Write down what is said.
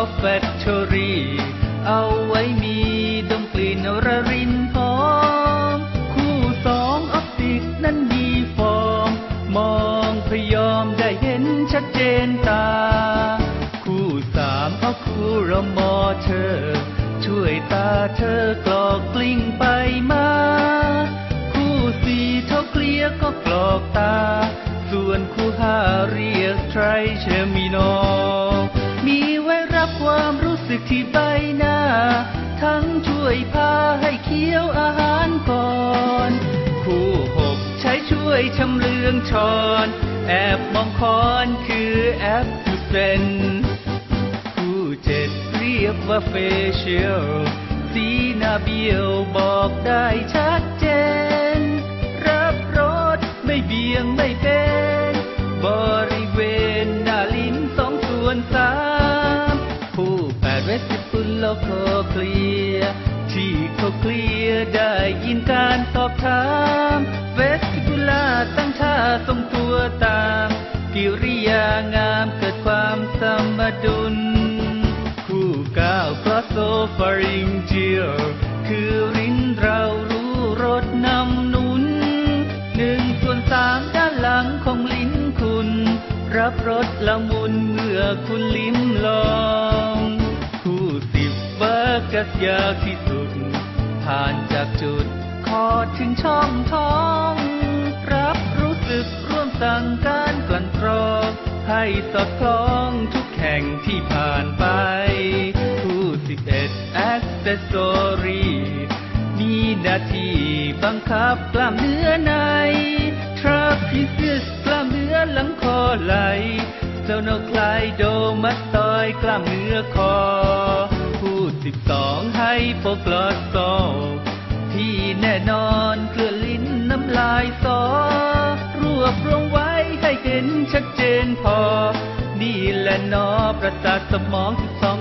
of Factory เอาไว้มีดมกลิ่นระรินหอม คู่สองออฟฟิศนั้นมีฟอร์ม มองพยอมได้เห็นชัดเจนตา คู่สามเอาคู่เรามอเธอ ช่วยตาเธอกรอกกลิ้งไปมา คู่สี่เท่าเคลียก็กรอกตา ส่วนคู่ห้าเรียกไทรเชมินมี สึกที่ใบหน้า ทั้งช่วยพาให้เคี้ยวอาหารก่อน คู่หกใช้ช่วยชำเลืองช้อน แอบมองคอนคือแอปทูเซนคู่เจ็ดเรียกว่าเฟเชียลสีหน้าเบี้ยวบอกได้ชัดเจน รับรสไม่เบี่ยงไม่เป็น บริเวณหน้าลิ้นสองส่วนสามผู้แปดเว สิปุลโลโคเคลียร์ที่เขาเคลียร์ได้ยินการสอบถามเวสิปุลาตั้งท่าทรงตัวตามกิริยางามเกิดความสมดุล คู่ก้าวกลอสโซฟาริงเจียคือริ้นเรารู้รสนำนุนหนึ่งส่วนสามด้านหลังของลิ้นคุณ รับรสละมุนเมื่อคุณลิ้มลอง เบอร์กัสยาวที่สุด ผ่านจากจุดคอถึงช่องท้อง รับรู้สึกร่วมสั่งการกลั่นกรองให้สอดคล้องทุกแห่งที่ผ่านไป ผู้สิบเอ็ดแอคเซสซอรีมีหน้าที่บังคับกล้ามเนื้อในทราพิซิสกล้ามเนื้อหลังคอไหลเซลโนไคลโดมัสตอยกล้ามเนื้อคอ โปกลอสโซที่แน่นอนเคลื่อนลิ้นน้ำลายสอ รวบรวมไว้ให้เห็นชัดเจนพอ นี่แหละนอประสาทสมองสิบสอง